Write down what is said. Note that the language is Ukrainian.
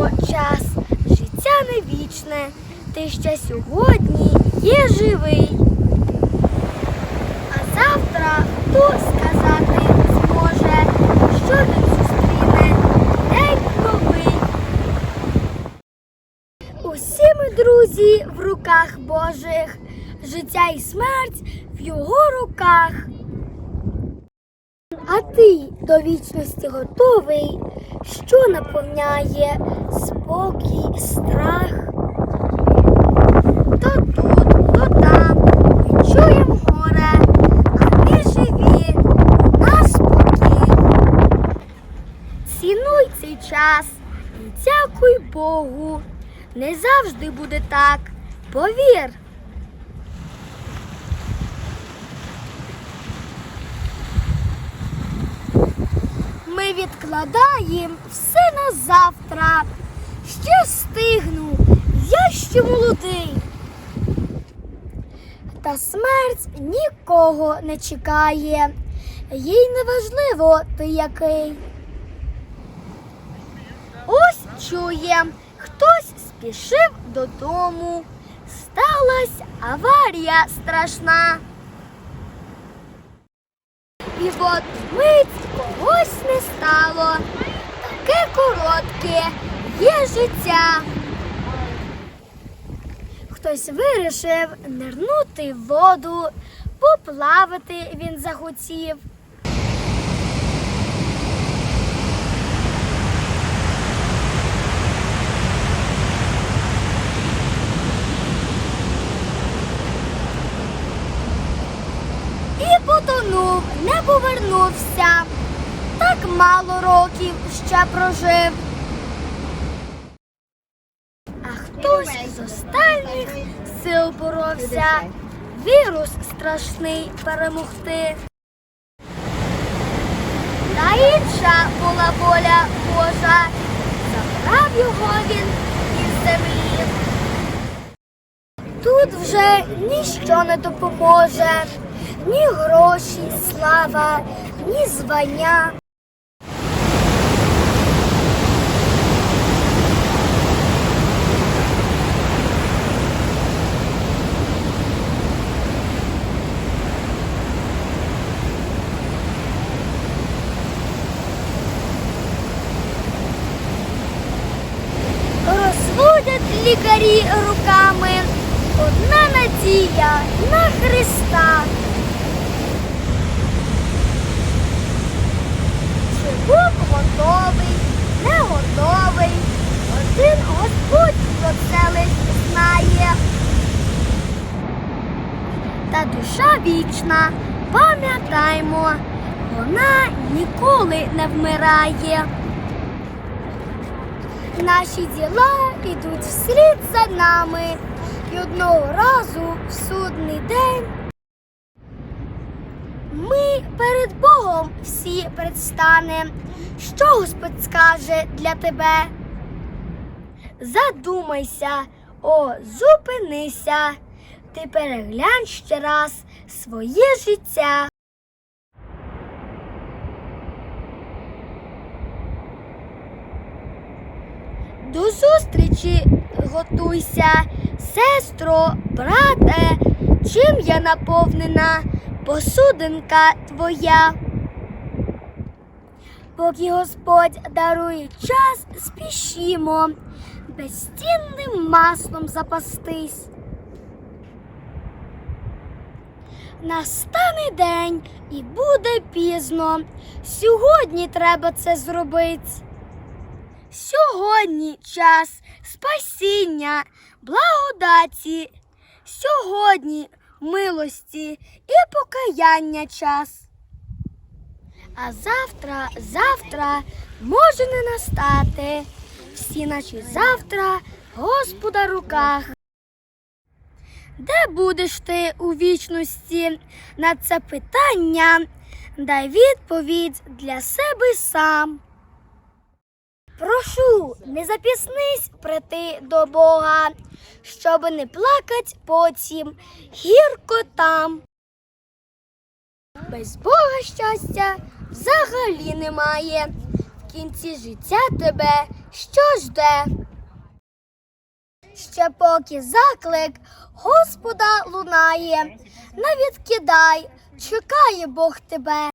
Пам'ятаймо час, життя не вічне, ти ще сьогодні є живий. А завтра хто сказати зможе, що він зустріне день новий. Усі ми друзі в руках Божих, життя і смерть в його руках. Ти до вічності готовий, що наповняє спокій, страх? То тут, то там, чуємо горе, а ми живі, у нас спокій. Цінуй цей час і дякуй Богу. Не завжди буде так, повір. Ми відкладаємо все на завтра. Ще встигну, я ще молодий. Та смерть нікого не чекає, їй не важливо ти який. Ось чує, хтось спішив додому. Сталась аварія страшна. І от мить когось не стало. Таке коротке є життя. Хтось вирішив нирнути в воду, поплавати він захотів. І потонув, не повернувся. Так мало років ще прожив. А хтось з останніх сил боровся, вірус страшний перемогти. Та інша була воля Божа, забрав його він із землі. Тут вже ніщо не допоможе, ні гроші, слава, ні звання. Розводять лікарі руками. Одна надія на Христа. Чи був готовий, не готовий? Один Господь про це лиш знає. Та душа вічна, пам'ятаймо, вона ніколи не вмирає. Наші діла йдуть вслід за нами, і одного разу в судний день ми перед Богом всі предстанем. Що Господь скаже для тебе? Задумайся, о, зупинися, ти переглянь ще раз своє життя. До зустрічі готуйся, сестро, брате, чим я наповнена посудинка твоя. Поки Господь дарує час, спішімо, безцінним маслом запастись. Настане день і буде пізно. Сьогодні треба це зробити. Сьогодні час спасіння, благодаті, сьогодні милості і покаяння час. А завтра, завтра може не настати. Всі наші завтра Господа руках. Де будеш ти у вічності на це питання? Дай відповідь для себе сам. Прошу, не запіснись прийти до Бога, щоб не плакать потім, гірко там. Без Бога щастя взагалі немає. В кінці життя тебе що жде. Ще поки заклик Господа лунає, не відкидай, чекає Бог тебе.